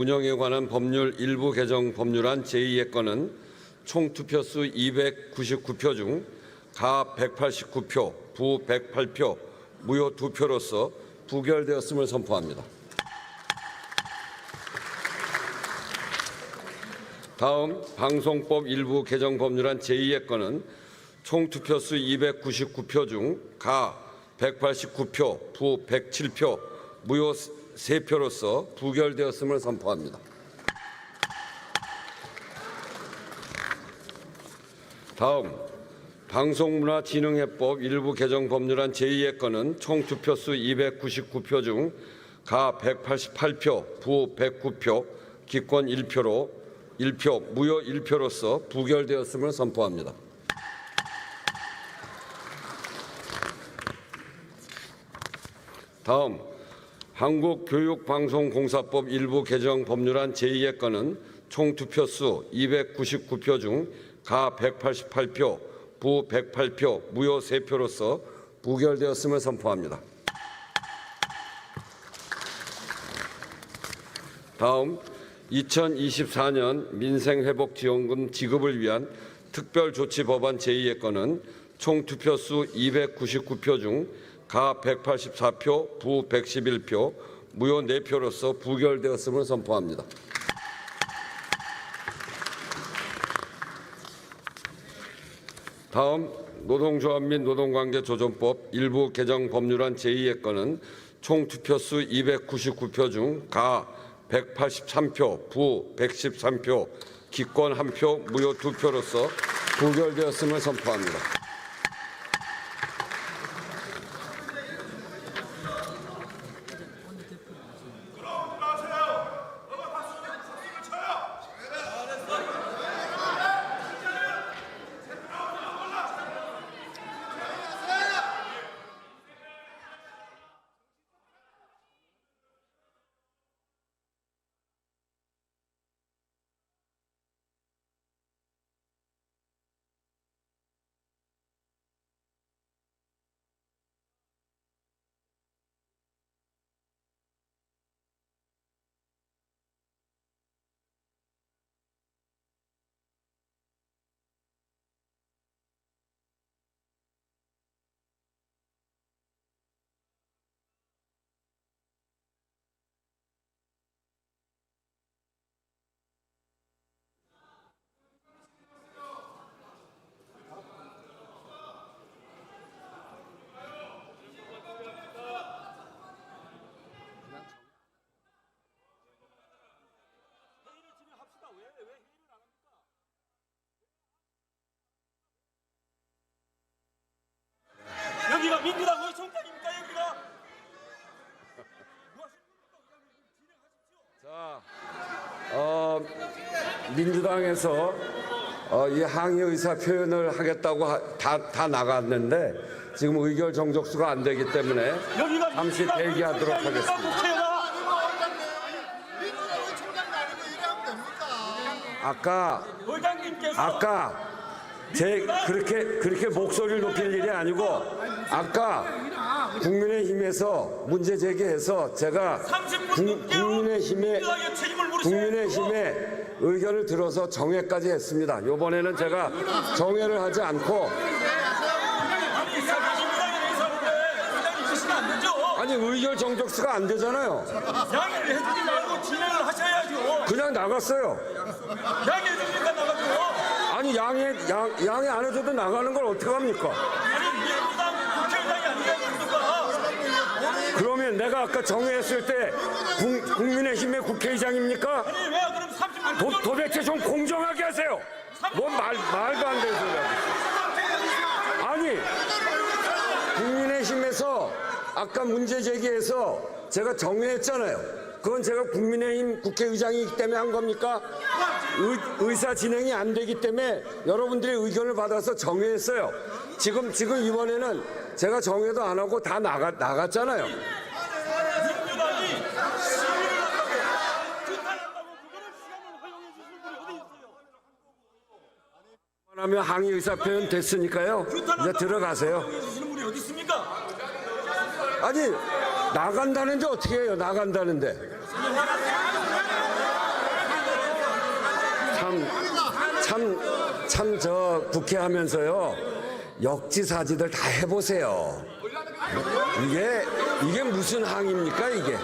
운영에 관한 법률 일부 개정 법률안 제2의 건은 총 투표수 299표 중 가 189표, 부 108표, 무효 2표로서 부결되었음을 선포합니다. 다음 방송법 일부 개정 법률안 제2의 건은 총 투표수 299표 중 가 189표, 부 107표, 무효 3표로서 부결되었음을 선포합니다. 다음 방송문화진흥회법 일부 개정 법률안 제2의 건은 총 투표수 299표 중 가 188표, 부 109표, 기권 1표로 1표, 무효 1표로서 부결되었음을 선포합니다. 다음 한국교육방송공사법 일부 개정 법률안 제2의 건은 총 투표수 299표 중 가 188표, 부 108표, 무효 3표로서 부결되었음을 선포합니다. 다음 2024년 민생회복지원금 지급을 위한 특별조치 법안 제2의 건은 총 투표수 299표 중 가 184표, 부 111표, 무효 4표로서 부결되었음을 선포합니다. 다음 노동조합 및 노동관계조정법 일부 개정 법률안 제2의 건은 총 투표수 299표 중 가 183표, 부 113표, 기권 1표, 무효 2표로서 부결되었음을 선포합니다. 자, 어, 민주당에서 어, 이 항의 의사 표현을 하겠다고 하- 다, 다 나갔는데 지금 의결 정족수가 안 되기 때문에 여기가 잠시 민주당 대기하도록 의총장입니까, 하겠습니다. 국회가? 아까 의장님께서 아까 제 그렇게 그렇게 목소리를 높일 일이 아니고 아까 국민의힘에서 문제 제기해서 제가 30분 국- 물으셔야 국민의힘의 의견을 들어서 정회까지 했습니다. 이번에는 제가 정회를 하지 않고 아니 의결 정족수가 안 되잖아요. 양해를 해주지 말고 진행을 하셔야죠. 그냥 나갔어요. 양해해 줍니까 나가죠. 아니 양해 양, 양해 안 해줘도 나가는 걸 어떻게 합니까? 그러면 내가 아까 정회했을 때 국, 국민의힘의 국회의장입니까? 아니 왜 그럼 30분 도, 도대체 좀 공정하게 하세요. 뭔 말, 말도 안 되는 소리 하고 아니, 국민의힘에서 아까 문제 제기해서 제가 정회했잖아요. 그건 제가 국민의힘 국회의장이기 때문에 한 겁니까? 의, 사 진행이 안 되기 때문에 여러분들의 의견을 받아서 정회했어요. 지금, 지금 이번에는 제가 정회도 안 하고 다 나가, 나갔잖아요. 하면 항의 의사 표현 됐으니까요. 이제 들어가세요. 아니 나간다는데 어떻게 해요? 나간다는데. 참 참 참 저 국회 하면서요 역지사지들 다 해보세요. 이게 이게 무슨 항입니까 이게?